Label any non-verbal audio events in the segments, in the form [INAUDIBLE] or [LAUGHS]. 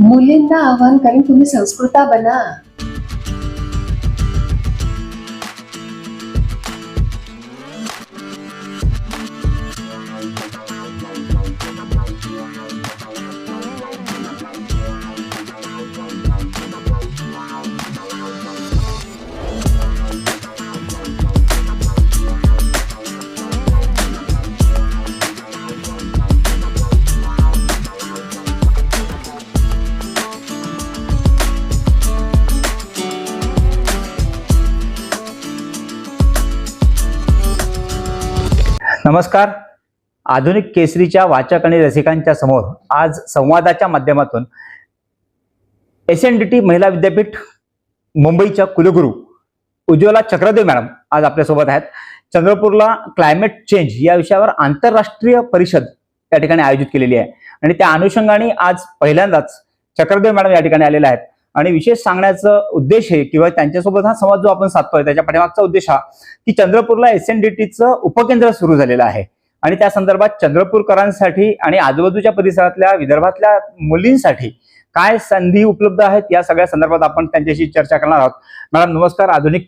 मुलींना आव्हान करेन तुम्ही संस्कृता बना. नमस्कार. आधुनिक केसरीच्या वाचक आणि रसिकांच्या समोर आज संवादाच्या माध्यमातून एस एन डी टी महिला विद्यापीठ मुंबईच्या कुलगुरू उज्ज्वला चक्रदेव मॅडम आज आपल्यासोबत आहेत. चंद्रपूरला क्लायमेट चेंज या विषयावर आंतरराष्ट्रीय परिषद या ठिकाणी आयोजित केलेली आहे. आणि त्या अनुषंगाने आज पहिल्यांदाच चक्रदेव मॅडम या ठिकाणी आलेल्या आहेत. आणि विशेष सांगण्याचा उद्देश हे किंवा त्यांच्यासोबत हा संवाद जो आपण साधतोय त्याच्या पाठीमागचा उद्देश हा की चंद्रपूरला एस एन डी टीचं उपकेंद्र सुरू झालेलं आहे. आणि त्या संदर्भात चंद्रपूरकरांसाठी आणि आजूबाजूच्या परिसरातल्या विदर्भातल्या मुलींसाठी काय संधी उपलब्ध आहेत या सगळ्या संदर्भात आपण त्यांच्याशी चर्चा करणार आहोत. मॅडम नमस्कार आधुनिक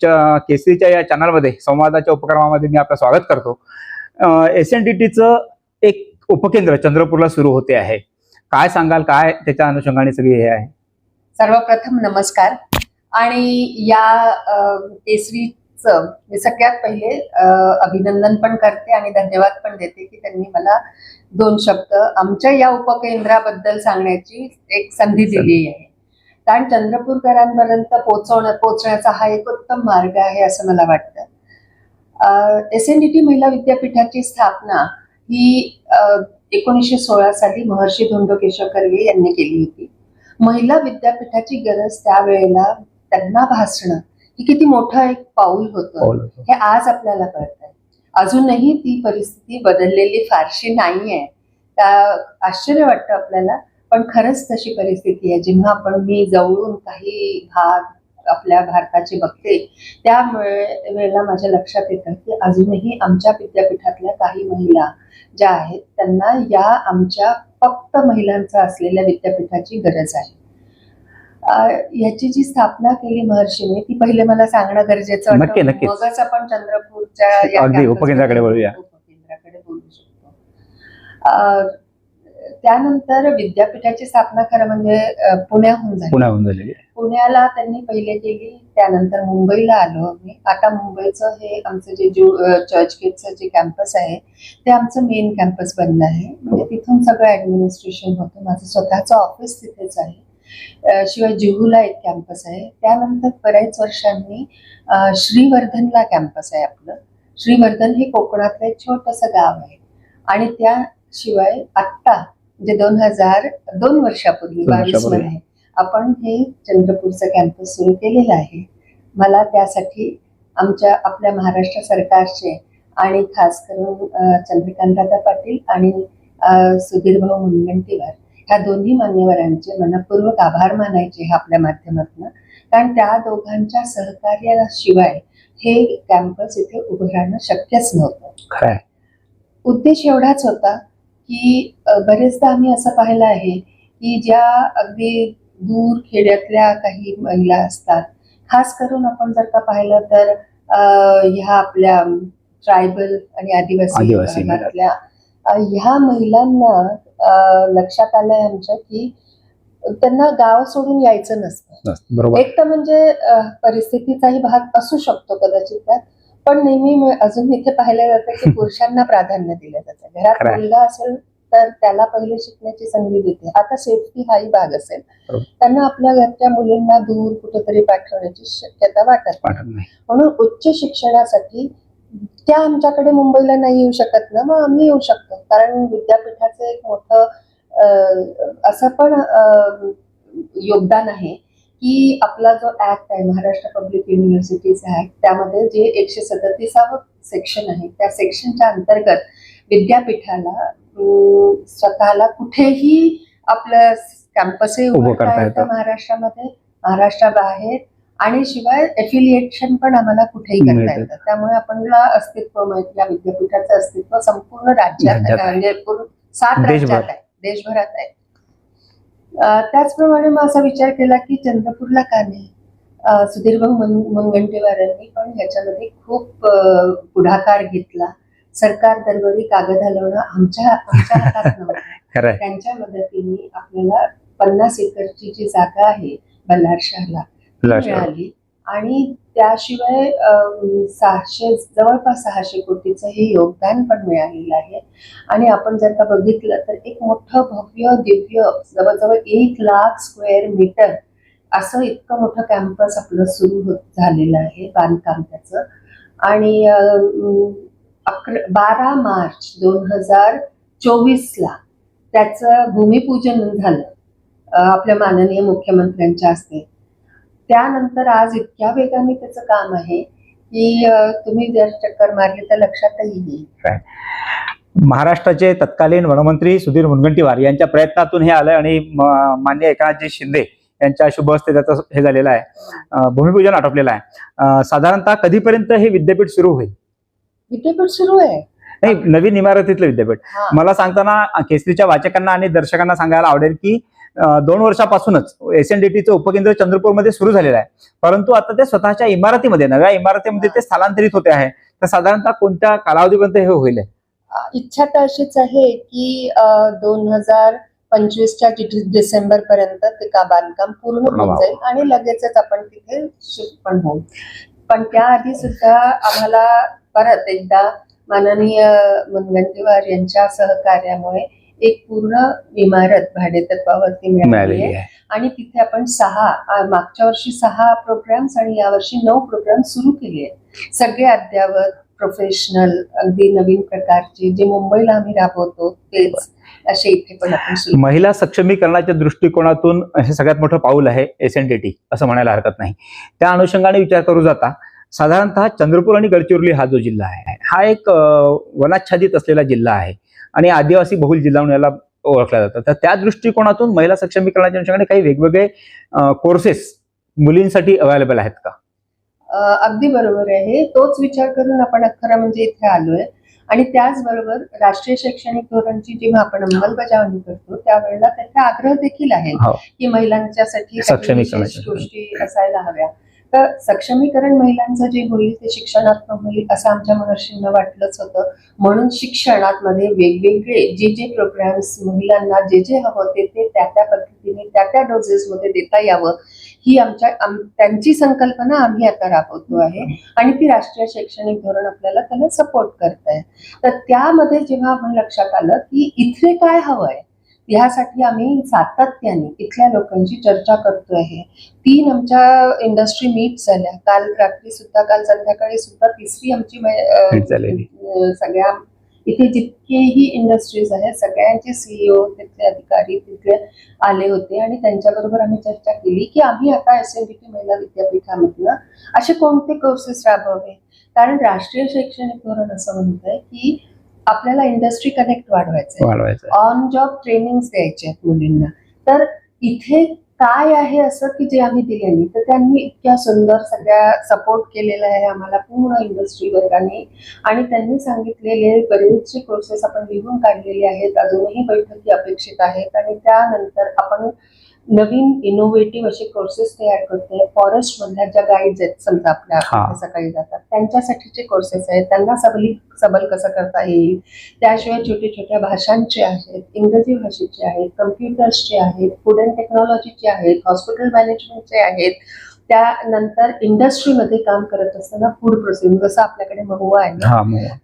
केसरीच्या या चॅनलमध्ये संवादाच्या उपक्रमामध्ये मी आपलं स्वागत करतो. एस एन डी टीचं एक उपकेंद्र चंद्रपूरला सुरू होते आहे. काय सांगाल काय त्याच्या अनुषंगाने सगळी हे आहे? सर्वप्रथम नमस्कार. आणि या केसरीचं मी सगळ्यात पहिले अभिनंदन पण करते आणि धन्यवाद पण देते की त्यांनी मला दोन शब्द आमच्या या उपकेंद्राबद्दल सांगण्याची एक संधी दिली आहे. कारण चंद्रपूरकरांपर्यंत पोहोचवण्या पोचण्याचा हा एक उत्तम मार्ग आहे असं मला वाटतं. एस एन डी टी महिला विद्यापीठाची स्थापना ही एकोणीसशे सोळा साली महर्षी धोंडो केशव कर्वे यांनी केली होती. महिला विद्यापीठाची गरज त्यावेळेला त्यांना भासणं ही किती मोठं एक पाऊल होतं. हे आज आपल्याला कळत आहे अजूनही ती परिस्थिती बदललेली फारशी नाहीये. त्या- आश्चर्य वाटतं आपल्याला पण खरंच तशी परिस्थिती आहे. जेव्हा आपण मी जवळून काही भाग आपल्या भारताचे बघते त्यामुळे वेळेला माझ्या लक्षात येतं की अजूनही आमच्या विद्यापीठातल्या काही महिला ज्या आहेत त्यांना या आमच्या फक्त महिलांचं असलेल्या विद्यापीठाची गरज आहे. याची जी स्थापना केली महर्षीने ती पहिले मला सांगणं गरजेचं. मगच आपण चंद्रपूरच्या उपकेंद्राकडे बोलू शकतो. त्यानंतर विद्यापीठाची स्थापना खरं म्हणजे पुण्याहून झाली. पुण्याहून झालेली आहे पुण्याला त्यांनी पहिले केली त्यानंतर मुंबईला आलो आम्ही. आता मुंबईचं हे आमचं जे जू चर्चगेटचं जे कॅम्पस आहे ते आमचं मेन कॅम्पस बनलं आहे. म्हणजे तिथून सगळं ऍडमिनिस्ट्रेशन होतं. माझं स्वतःचं ऑफिस तिथेच आहे. शिवाय जुहूला एक कॅम्पस आहे. त्यानंतर बऱ्याच वर्षांनी श्रीवर्धनला कॅम्पस आहे आपलं. श्रीवर्धन हे कोकणातलं एक छोटंसं गाव आहे. आणि त्याशिवाय आत्ता म्हणजे दोन हजार दोन वर्षापूर्वी बावीस. मध्ये आपण हे चंद्रपूरचं कॅम्पस सुरू केलेलं आहे. मला त्यासाठी आमच्या आपल्या महाराष्ट्र सरकारचे आणि खास करून चंद्रकांतदादा पाटील आणि सुधीर भाऊ मुनगंटीवार ह्या दोन्ही मान्यवरांचे मनपूर्वक आभार मानायचे ह्या आपल्या माध्यमातून. कारण त्या दोघांच्या सहकार्याशिवाय हे कॅम्पस इथे उभं राहणं शक्यच नव्हतं. उद्देश एवढाच होता की बरेचदा आम्ही असं पाहिलं आहे की ज्या अगदी दूर खेड्यातल्या काही महिला असतात खास करून आपण जर का पाहिलं तर ह्या आपल्या ट्रायबल आणि आदिवासी भागातल्या ह्या महिलांना लक्षात आलंय आमच्या की त्यांना गाव सोडून यायचं नसतं. एक तर म्हणजे परिस्थितीचाही भाग असू शकतो कदाचित त्यात पण नेहमी अजून इथे पाहिलं जातं की पुरुषांना प्राधान्य दिलं जातं घरात. मुलगा असेल तर त्याला पहिले शिकण्याची संधी देते आता सेफ्टी हाही भाग असेल. त्यांना आपल्या घरच्या मुलींना दूर कुठेतरी पाठवण्याची शक्यता वाटत नाही. म्हणून उच्च शिक्षणासाठी त्या आमच्याकडे मुंबईला नाही येऊ शकत ना मग आम्ही येऊ शकतो कारण विद्यापीठाचं एक मोठं असं पण योगदान आहे की आपला जो ऍक्ट आहे महाराष्ट्र पब्लिक युनिव्हर्सिटीज ऍक्ट त्यामध्ये जे एकशे सदतीसावं सेक्शन आहे त्या सेक्शनच्या अंतर्गत विद्यापीठाला स्वतःला कुठेही आपलं कॅम्पसही उभं येतं. महाराष्ट्रामध्ये महाराष्ट्राबाहेर आणि शिवाय एफिलिएशन पण आम्हाला कुठेही करता. येतं त्यामुळे आपल्याला अस्तित्व माहिती या विद्यापीठाचं अस्तित्व संपूर्ण राज्यात. म्हणजे सात. राज्यात आहे देशभरात आहे त्याचप्रमाणे मग असा विचार केला की चंद्रपूरला का नाही? सुधीर भाऊ मन- मुनगंटीवारांनी पण ह्याच्यामध्ये खूप पुढाकार घेतला. सरकार दरबारी कागद हलवणं आमच्या आमच्या हातात [LAUGHS] नव्हतं. त्यांच्या मदतीने आपल्याला पन्नास एकरची जी जागा आहे बल्हार शहरला. मिळाली. आणि त्याशिवाय सहाशे जवळपास सहाशे कोटीचं हे योगदान पण मिळालेलं आहे. आणि आपण जर का बघितलं तर एक मोठं भव्य दिव्य जवळजवळ एक लाख स्क्वेअर मीटर असं इतकं मोठं कॅम्पस आपलं सुरू होत झालेलं आहे बांधकाम त्याचं. आणि अकरा बारा मार्च दोन हजार चोवीसला त्याचं भूमिपूजन झालं. आपल्या माननीय मुख्यमंत्र्यांच्या हस्ते. त्यानंतर आज इतक्या वेगाने त्याचं काम आहे की तुम्ही जर चक्कर मारली तर लक्षातही येईल महाराष्ट्राचे तत्कालीन वनमंत्री सुधीर मुनगंटीवार यांच्या प्रयत्नातून हे आलंय आणि मान्य एकनाथजी शिंदे यांच्या शुभ हस्ते त्याचं हे झालेलं आहे. भूमिपूजन आटोपलेलं आहे. साधारणतः कधीपर्यंत हे विद्यापीठ सुरू होईल? विद्यापीठ सुरू आहे. नाही नवीन इमारतीतलं विद्यापीठ. मला सांगताना केसरीच्या वाचकांना आणि दर्शकांना सांगायला आवडेल की दोन वर्षापासूनच एस एन डी टीचं उपकेंद्र चंद्रपूरमध्ये सुरू झालेलं आहे. परंतु आता ते स्वतःच्या इमारतीमध्ये नव्या इमारतीमध्ये ते स्थलांतरित होते आहे. तर साधारणतः कोणत्या कालावधीपर्यंत हे होईल? इच्छा तर अशीच आहे की दोन हजार पंचवीसच्या डिसेंबर पर्यंत ते का बांधकाम पूर्ण होऊन. जाईल आणि लगेचच आपण तिथे शिफ्ट पण होऊ. पण त्याआधी सुद्धा आम्हाला परत एकदा माननीय मुनगंटीवार यांच्या सहकार्यामुळे एक पूर्ण इमारत भाडेतत्वावरती मिळाली आहे. आणि तिथे आपण सहा मागच्या वर्षी सहा प्रोग्राम्स आणि यावर्षी नऊ प्रोग्राम सुरू केले आहेत. सगळे अद्यावत प्रोफेशनल अगदी नवीन प्रकारचे जे मुंबईला आम्ही राबवतो तेच असे इथे पण आपण महिला सक्षमीकरणाच्या दृष्टिकोनातून हे सगळ्यात मोठं पाऊल आहे एस एन डी टी असं म्हणायला हरकत नाही. त्या अनुषंगाने विचार करू जाता साधारणतः चंद्रपूर आणि गडचिरोली हा जो जिल्हा आहे हा एक वनाच्छादित असलेला जिल्हा आहे. आणि आदिवासी बहुल जिल्हा म्हणून याला ओळखला जातं तर त्या दृष्टिकोनातून महिला सक्षमीकरणाच्या अनुषंगाने काही वेगवेगळे कोर्सेस मुलींसाठी अवेलेबल आहेत का? अगदी बरोबर आहे. तोच विचार करून आपण खरं म्हणजे इथे आलोय. आणि त्याचबरोबर राष्ट्रीय शैक्षणिक धोरणची जेव्हा आपण अंमलबजावणी करतो त्यावेळेला त्याचा आग्रह देखील आहे हो. की महिलांच्यासाठी गोष्टी असायला हव्या. तर सक्षमीकरण महिलांचं जे होईल ते शिक्षणातनं होईल असं आमच्या महर्षींना वाटलंच होतं. म्हणून शिक्षणात मध्ये वेगवेगळे जे जे प्रोग्राम्स महिलांना जे जे हवं ते ते त्या त्या पद्धतीने त्या त्या डोजेसमध्ये देता यावं. ही आमच्या आम- त्यांची संकल्पना आम्ही आता राबवतो आहे. आणि ती राष्ट्रीय शैक्षणिक धोरण आपल्याला त्याला सपोर्ट करत आहे तर त्यामध्ये जेव्हा आपण लक्षात आलं की इथे काय हवंय ह्यासाठी आम्ही सातत्याने इथल्या लोकांची चर्चा करतो आहे तीन आमच्या इंडस्ट्री मीट झाल्या. काल रात्री सुद्धा काल संध्याकाळी सुद्धा तिसरी आमची सगळ्या इथे जितकेही इंडस्ट्रीज आहेत सगळ्यांचे सीईओ तिथले अधिकारी तिथले आले होते आणि त्यांच्याबरोबर आम्ही चर्चा केली की आम्ही आता एस एन डी टी महिला विद्यापीठामधनं असे कोणते कोर्सेस राबवावे? कारण राष्ट्रीय शैक्षणिक धोरण असं म्हणतंय की आपल्याला इंडस्ट्री कनेक्ट वाढवायचं ऑन जॉब ट्रेनिंग द्यायचे आहेत मुलींना. तर इथे काय आहे असं की जे आम्ही दिल्याने तर त्यांनी इतक्या सुंदर सगळ्या सपोर्ट केलेला आहे आम्हाला पूर्ण इंडस्ट्री वर्गाने. आणि त्यांनी सांगितलेले बरेचसे कोर्सेस आपण लिहून काढलेले आहेत. अजूनही बैठकी अपेक्षित आहेत. आणि त्यानंतर आपण नवीन इनोव्हेटिव्ह असे कोर्सेस तयार करतोय फॉरेस्ट मधल्या ज्या गाईड्स आहेत समजा आपल्या सकाळी जातात त्यांच्यासाठीचे कोर्सेस आहेत. त्यांना सबली सबल कसं करता येईल? त्याशिवाय छोट्या छोट्या भाषांचे आहेत इंग्रजी भाषेचे आहेत कम्प्युटर्सचे आहेत फूड अँड टेक्नॉलॉजीचे आहेत हॉस्पिटल मॅनेजमेंटचे आहेत. त्यानंतर इंडस्ट्रीमध्ये काम करत असताना फूड प्रोसेसिंग जसं आपल्याकडे महुआ आहे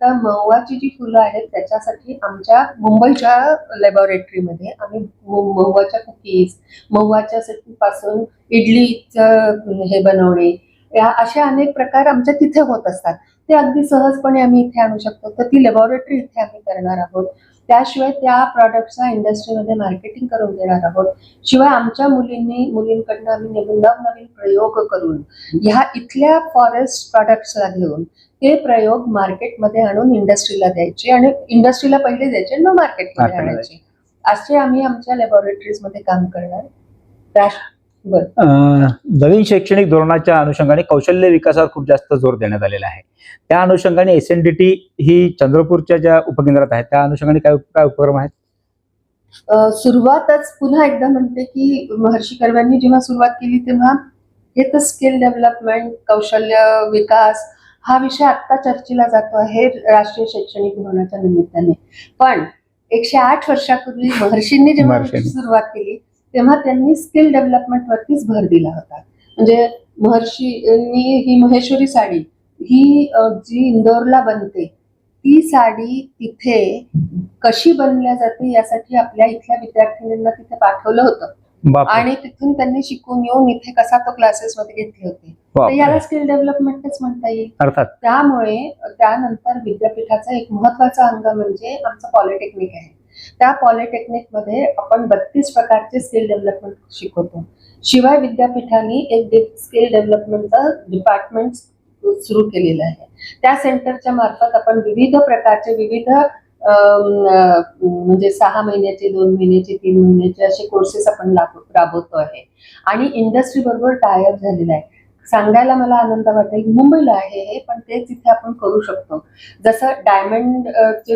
तर महुआची जी फुलं आहेत त्याच्यासाठी आमच्या मुंबईच्या लॅबोरेटरीमध्ये आम्ही मु- महुआच्या कुकीज महुआच्या पासून इडलीचं हे बनवणे या अशा अनेक प्रकार आमच्या तिथे होत असतात. ते अगदी सहजपणे आम्ही इथे आणू शकतो. तर ती लॅबोरेटरी इथे आम्ही करणार आहोत. त्याशिवाय त्या प्रॉडक्टचा इंडस्ट्रीमध्ये मार्केटिंग करून देणार आहोत. शिवाय आमच्या मुलींनी मुलींकडनं आम्ही नवीन नवनवीन प्रयोग करून ह्या इथल्या फॉरेस्ट प्रॉडक्ट्सला घेऊन ते प्रयोग मार्केटमध्ये आणून इंडस्ट्रीला द्यायचे आणि इंडस्ट्रीला पहिले द्यायचे मग मार्केटमध्ये आणायचे. असे आम्ही आमच्या लॅबोरेटरीजमध्ये काम करणार. नवीन शैक्षणिक धोरणाच्या अनुषंगाने कौशल्य विकासावर खूप जास्त जोर देण्यात आलेला आहे. त्या अनुषंगाने एस एन डी टी ही चंद्रपूरच्या ज्या उपकेंद्रात आहेत त्या अनुषंगाने काय काय उपक्रम आहेत? सुरुवातच पुन्हा एकदा म्हणते की महर्षी कर्व्यांनी जेव्हा सुरुवात केली तेव्हा हे तर स्किल डेव्हलपमेंट कौशल्य विकास हा विषय आत्ता चर्चेला जातो आहे राष्ट्रीय शैक्षणिक धोरणाच्या निमित्ताने. पण एकशे आठ वर्षापूर्वी महर्षींनी जेव्हा. सुरुवात केली तेव्हा त्यांनी स्किल डेव्हलपमेंट वरतीच भर दिला होता. म्हणजे महर्षींनी ही महेश्वरी साडी ही जी इंदोरला बनते ती साडी तिथे कशी बनल्या जाते यासाठी आपल्या इथल्या विद्यार्थिनींना तिथे पाठवलं होतं. आणि तिथून त्यांनी शिकून येऊन इथे कसा तो क्लासेस मध्ये घेतले होते. तर. याला स्किल डेव्हलपमेंटच म्हणता येईल. त्यामुळे त्यानंतर विद्यापीठाचा एक महत्त्वाचा अंग म्हणजे आमचं पॉलिटेक्निक आहे. त्या पॉलिटेक्निकमध्ये आपण बत्तीस प्रकारचे स्किल डेव्हलपमेंट शिकवतो. शिवाय विद्यापीठाने एक स्किल डेव्हलपमेंटचा डिपार्टमेंट सुरू केलेलं आहे. त्या सेंटरच्या मार्फत आपण विविध प्रकारचे विविध म्हणजे सहा महिन्याचे दोन महिन्याचे तीन महिन्याचे असे कोर्सेस आपण राबवतो आहे. आणि इंडस्ट्री बरोबर टायअप झालेला आहे. सांगायला मला आनंद वाटेल मुंबईला आहे हे पण ते तिथे आपण करू शकतो. जसं डायमंड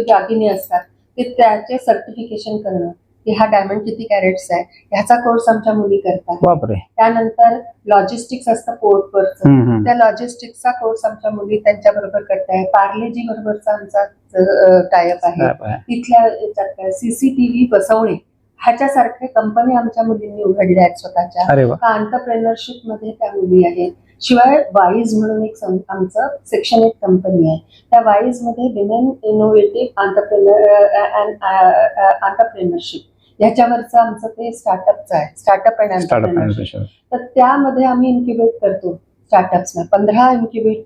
दागिने असतात ते त्याचे सर्टिफिकेशन करणं की हा डायमंड किती कॅरेट्स आहे ह्याचा कोर्स आमच्या मुली करतात. बापरे. त्यानंतर लॉजिस्टिक्स असतं पोर्टवरचं हम्म, हम्म. त्या लॉजिस्टिक्सचा कोर्स आमच्या मुली त्यांच्या बरोबर करताय पार्लेजी बरोबरचा आमचा टायअप आहे. तिथल्या सीसीटीव्ही बसवणे ह्याच्यासारखे कंपनी आमच्या मुलींनी उघडल्या आहेत स्वतःच्या. अरे वा. आंतरप्रेनरशिपमध्ये त्या मुली आहेत? शिवाय वाईज म्हणून एक आमचं सेक्शन एक कंपनी आहे. त्या वाईजमध्ये विमेन इनोव्हेटिव्ह आंतरप्रेनर आंतरप्रेनरशिप ह्याच्यावरचं आमचं ते स्टार्टअपचं आहे. स्टार्टअप अँड आंतरप्रेनरशिप तर त्यामध्ये आम्ही इन्क्युबेट करतो स्टार्टअप्सना पंधरा इन्क्युबेट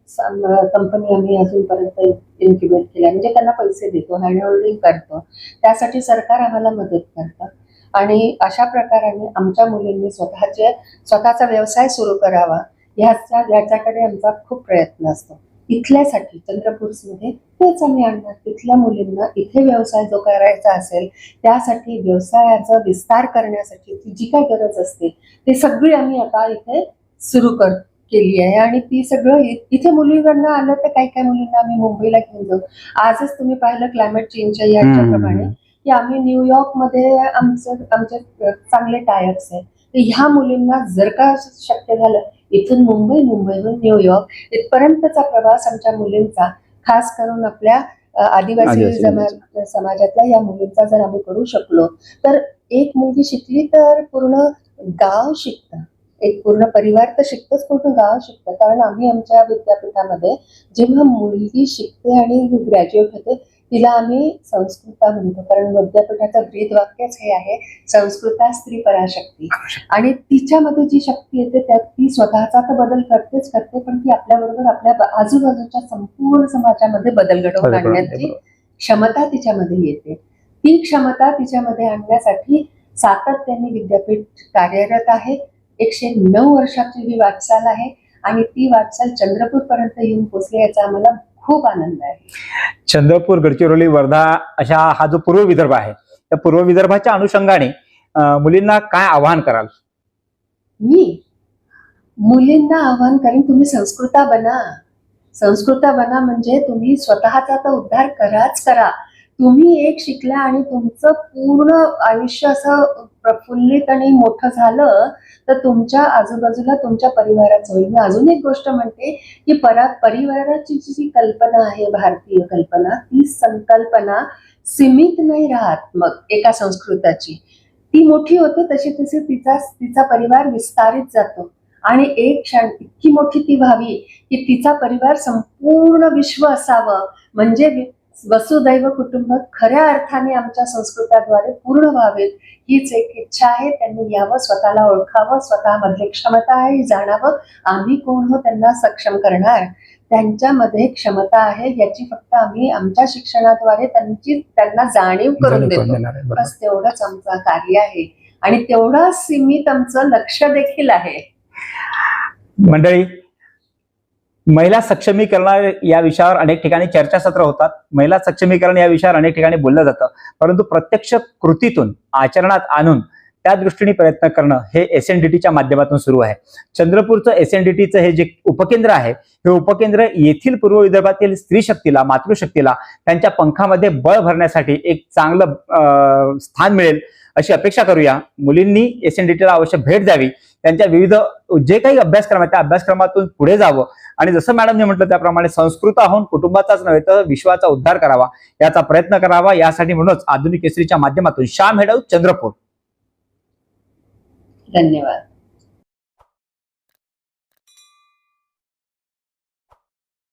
कंपनी आम्ही अजूनपर्यंत इन्क्युबेट केल्या. म्हणजे त्यांना पैसे देतो हँडहोल्डिंग करतो. त्यासाठी सरकार आम्हाला मदत करतं. आणि अशा प्रकाराने आमच्या मुलींनी स्वतःचे स्वतःचा व्यवसाय सुरू करावा. ह्याचा याच्याकडे आमचा खूप प्रयत्न असतो. इथल्यासाठी चंद्रपूरमध्ये तेच आम्ही आणणार. तिथल्या मुलींना इथे व्यवसाय जो करायचा असेल त्यासाठी व्यवसायाचा विस्तार करण्यासाठी ती जी काय गरज असते ते सगळी आम्ही आता इथे सुरू कर केली आहे. आणि ती सगळं इथे मुलींकडनं आलं तर काही काही मुलींना आम्ही मुंबईला घेऊन जाऊ? आजच तुम्ही पाहिलं क्लायमेट चेंजच्या याच्याप्रमाणे. की आम्ही न्यूयॉर्कमध्ये आमचे आमचे चांगले टायर्स आहेत. तर ह्या मुलींना जर का शक्य झालं इथून मुंबई मुंबईहून न्यूयॉर्क इथपर्यंतचा प्रवास आमच्या मुलींचा खास करून आपल्या आदिवासी समाजातल्या या मुलींचा जर आम्ही करू शकलो तर एक मुलगी शिकली तर पूर्ण गाव शिकतं. एक पूर्ण परिवार तर शिकतच पूर्ण गाव शिकतं. कारण आम्ही आमच्या विद्यापीठामध्ये जेव्हा मुलगी शिकते आणि ग्रॅज्युएट होते तिला आम्ही संस्कृता म्हणतो. कारण विद्यापीठाचं ब्रीद वाक्यच हे आहे संस्कृता स्त्री पराशक्ती. आणि तिच्यामध्ये जी शक्ती येते त्यात ती स्वतःचा तर बदल करतेच करते पण ती आपल्याबरोबर आपल्या आजूबाजूच्या संपूर्ण समाजामध्ये बदल घडवून आणण्याची. क्षमता तिच्यामध्ये येते. ती क्षमता तिच्यामध्ये आणण्यासाठी सातत्याने विद्यापीठ कार्यरत आहे. एकशे नऊ वर्षाची ही वाटचाल आहे आणि ती वाटचाल चंद्रपूर पर्यंत येऊन पोचली याचा आम्हाला खूप आनंद आहे. चंद्रपूर गडचिरोली वर्धा अशा हा जो पूर्व विदर्भ आहे त्या पूर्व विदर्भाच्या अनुषंगाने मुलींना काय आवाहन कराल? मी? मुलींना आव्हान करेन तुम्ही संस्कृता बना. संस्कृता बना म्हणजे तुम्ही स्वतःचा तर उद्धार कराच करा. तुम्ही एक शिकल्या आणि तुमचं पूर्ण आयुष्य असं प्रफुल्लित आणि मोठं झालं तर तुमच्या आजूबाजूला तुमच्या परिवाराचं होईल. मी अजून एक गोष्ट म्हणते की परा परिवाराची जी जी कल्पना आहे भारतीय कल्पना ती संकल्पना सीमित नाही राहत मग एका संस्कृताची. ती मोठी होते तशी तशी तिचा तिचा परिवार विस्तारित जातो. आणि एक क्षण इतकी मोठी ती व्हावी की तिचा परिवार संपूर्ण विश्व असावं. म्हणजे वसुदैव कुटुंब खऱ्या अर्थाने आमच्या संस्कृताद्वारे पूर्ण व्हावेत हीच एक इच्छा आहे. त्यांनी यावं स्वतःला ओळखावं स्वतःमधली क्षमता आहे जाणावं. आम्ही कोण हो त्यांना सक्षम करणार? त्यांच्यामध्ये क्षमता आहे याची फक्त आम्ही आमच्या शिक्षणाद्वारे त्यांची त्यांना जाणीव करून देतो. बस तेवढंच आमचं कार्य आहे. आणि तेवढं सीमित आमचं लक्ष देखील आहे. मंडळी महिला सक्षमीकरण या विषयावर अनेक ठिकाणी चर्चासत्र होतात. महिला सक्षमीकरण या विषयावर अनेक ठिकाणी बोललं जातं. परंतु प्रत्यक्ष कृतीतून आचरणात आणून त्या दृष्टीने प्रयत्न करणं हे एस एन डी टीच्या माध्यमातून सुरू आहे. चंद्रपूरचं एस एन डी टीचं हे जे उपकेंद्र आहे हे उपकेंद्र येथील पूर्व विदर्भातील स्त्री शक्तीला मातृशक्तीला त्यांच्या पंखामध्ये बळ भरण्यासाठी एक चांगलं स्थान मिळेल अशी अपेक्षा करूया. मुलींनी एस एन डी टीला अवश्य भेट द्यावी. त्यांच्या विविध जे काही अभ्यासक्रम आहे त्या अभ्यासक्रमातून पुढे जावं. आणि जसं मॅडमने म्हटलं त्याप्रमाणे संस्कृत होऊन कुटुंबाचाच नव्हे तर विश्वाचा उद्धार करावा याचा प्रयत्न करावा यासाठी म्हणूनच आधुनिक केसरीच्या माध्यमातून श्याम हेडव चंद्रपूर. धन्यवाद.